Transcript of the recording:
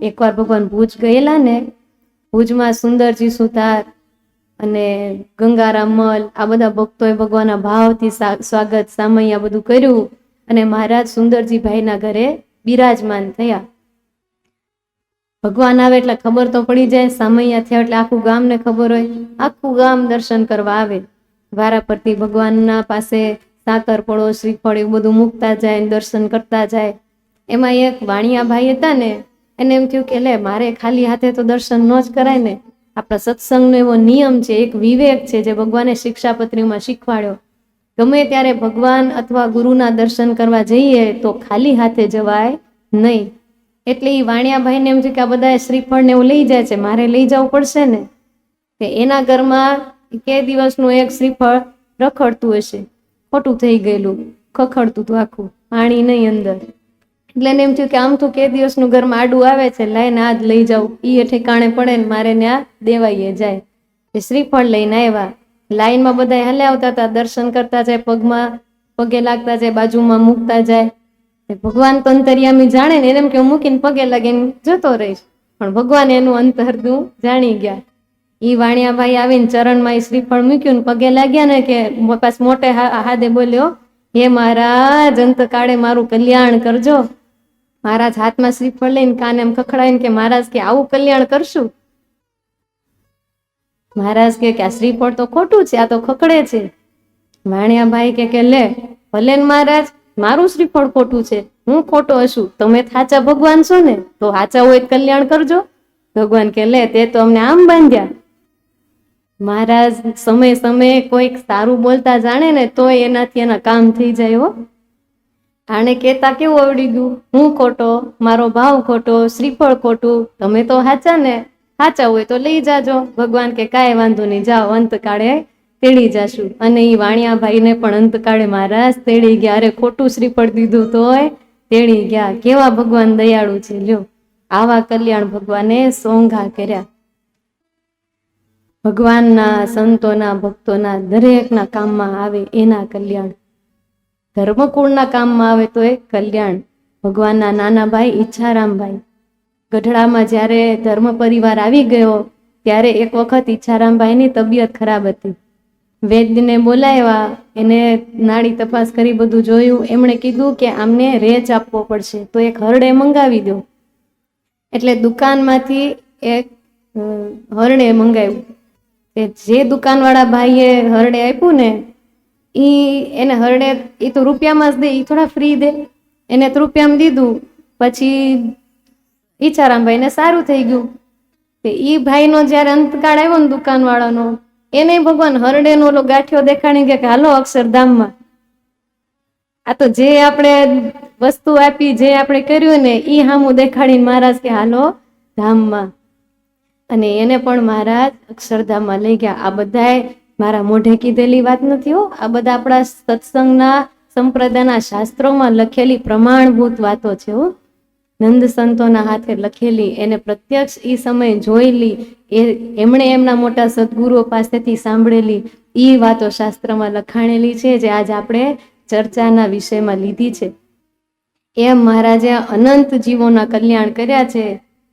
એકવાર ભગવાન ભુજ ગયેલા ને, ભુજમાં સુંદરજી સુધાર અને ગંગારામ મલ, આ બધા ભક્તોએ ભગવાનના ભાવથી સ્વાગત, સામૈયા બધું કર્યું અને મહારાજ સુંદરજી ભાઈના ઘરે બિરાજમાન થયા. ભગવાન આવે એટલે ખબર તો પડી જાય, સામૈયા થયા એટલે આખું ગામને ખબર હોય, આખું ગામ દર્શન કરવા આવે. વારા પરથી ભગવાનના પાસે સાકર પડો શ્રીફળ એવું બધું મૂકતા જાય દર્શન કરતા જાય. એમાં એક વાણિયાભાઈ હતા ને એને એમ થયું કે લે, મારે ખાલી હાથે તો દર્શન ન જ કરાય ને. આપણા સત્સંગનો એવો નિયમ છે, એક વિવેક છે જે ભગવાને શિક્ષાપત્રીમાં શીખવાડ્યો. ગમે ત્યારે ભગવાન અથવા ગુરુના દર્શન કરવા જઈએ તો ખાલી હાથે જવાય નહીં. એટલે એ વાણિયાભાઈને એમ છે કે આ બધા શ્રીફળ ને એવું લઈ જાય છે, મારે લઈ જવું પડશે ને? કે એના ઘરમાં કે દિવસનું એક શ્રીફળ રખડતું હશે. ખોટું થઈ ગયેલું, ખખડતું હતું આખું, પાણી નહીં અંદર. એટલે એને એમ થયું કે આમ તો કે દિવસનું ઘરમાં આડું આવે છે, લાઈને આ જ લઈ જાઉં. એ ઠેકાણે પડે ને મારે આ દેવાઈએ જાય. શ્રીફળ લઈને આવ્યા. લાઈનમાં બધા હલે આવતા હતા, દર્શન કરતા જાય, પગમાં પગે લાગતા જાય, બાજુમાં મૂકતા જાય. ભગવાન તો અંતરિયામી જાણે ને, એને એમ કે હું મૂકીને પગે લાગીને જતો રહીશ. પણ ભગવાન એનું અંતરનું જાણી ગયા. ઈ વાણિયાભાઈ આવીને ચરણમાં એ શ્રીફળ મૂક્યું ને પગે લાગ્યા ને કે પાછ મોટે હાદે બોલ્યો, હે મહારાજ, અંતકાળે મારું કલ્યાણ કરજો. મહારાજ હાથમાં શ્રીફળ લઈને કાને એમ ખખડાવીને કે, મહારાજ, કે આવું કલ્યાણ કરશું? મહારાજ કે આ શ્રીફળ તો ખોટું છે, આ તો ખકડે છે. વાણિયાભાઈ કે લે, ભલે મહારાજ, મારું શ્રીફળ ખોટું છે, હું ખોટો હશું તમે થાચા ભગવાન છો ને, તો હાચા હોય કલ્યાણ કરજો. ભગવાન કે, લે, તે તો અમને આમ બાંધ્યા. મહારાજ સમય સમયે કોઈક સારું બોલતા જાણે ને, તોય એનાથી એના કામ થઈ જાય હો. આને કહેતા કેવું આવડી ગયું? હું ખોટો, મારો ભાવ ખોટો, શ્રીફળ ખોટું, તમે તો હાચા ને? હાચા હોય તો લઈ જાજો. ભગવાન કે કાંઈ વાંધો નહીં, જાઓ, અંતકાળે તેડી જાશું. અને એ વાણિયાભાઈને પણ અંતકાળે મહારાજ તેડી ગયા. અરે ખોટું શ્રીફળ દીધું તોય તેડી ગયા. કેવા ભગવાન દયાળુ છે, લ્યો. આવા કલ્યાણ ભગવાને સોંઘા કર્યા. ભગવાનના સંતોના, ભક્તોના દરેકના કામમાં આવે એના કલ્યાણ. ધર્મકુળના કામમાં આવે તો એ કલ્યાણ. ભગવાનના નાના ભાઈ ઈચ્છારામભાઈ. ગઢડામાં જ્યારે ધર્મ પરિવાર આવી ગયો, ત્યારે એક વખત ઈચ્છારામભાઈની તબિયત ખરાબ હતી. વૈદ્યને બોલાવ્યા, એને નાડી તપાસ કરી બધું જોયું. એમણે કીધું કે આમને રેચ આપવો પડશે, તો એક હરડે મંગાવી દો. એટલે દુકાનમાંથી એક હરણે મંગાવ્યું. જે દુકાનવાળા ભાઈએ હરડે આપ્યું ને ઈ એને હરડે એ તો રૂપિયામાં જ દે એ થોડા ફ્રી દે. એને તો રૂપિયામાં દીધું, પછી ઈચ્છારામભાઈને સારું થઈ ગયું. તે એ ભાઈનો જ્યારે અંતકાળ આવ્યો ને દુકાનવાળાનો, એને ભગવાન હરડેનો ઓલો ગાંઠિયો ગયા કે, હાલો અક્ષરધામમાં. આ તો જે આપણે વસ્તુ આપી, જે આપણે કર્યું ને એ હામું દેખાડીને મહારાજ કે, હાલો ધામમાં. અને એને પણ મહારાજ અક્ષરધામમાં લઈ ગયા. આ બધાય મારા મોઢે કીધેલી વાત નથી હો. આ બધા આપણા સત્સંગના સંપ્રદાયના શાસ્ત્રોમાં લખેલી પ્રમાણભૂત વાતો છે હો. નંદ સંતોના હાથે લખેલી, એને પ્રત્યક્ષ એ સમયે જોયેલી, એ એમણે એમના મોટા સદગુરુઓ પાસેથી સાંભળેલી એ વાતો શાસ્ત્રમાં લખાણેલી છે જે આજ આપણે ચર્ચાના વિષયમાં લીધી છે. એમ મહારાજે અનંત જીવોના કલ્યાણ કર્યા છે.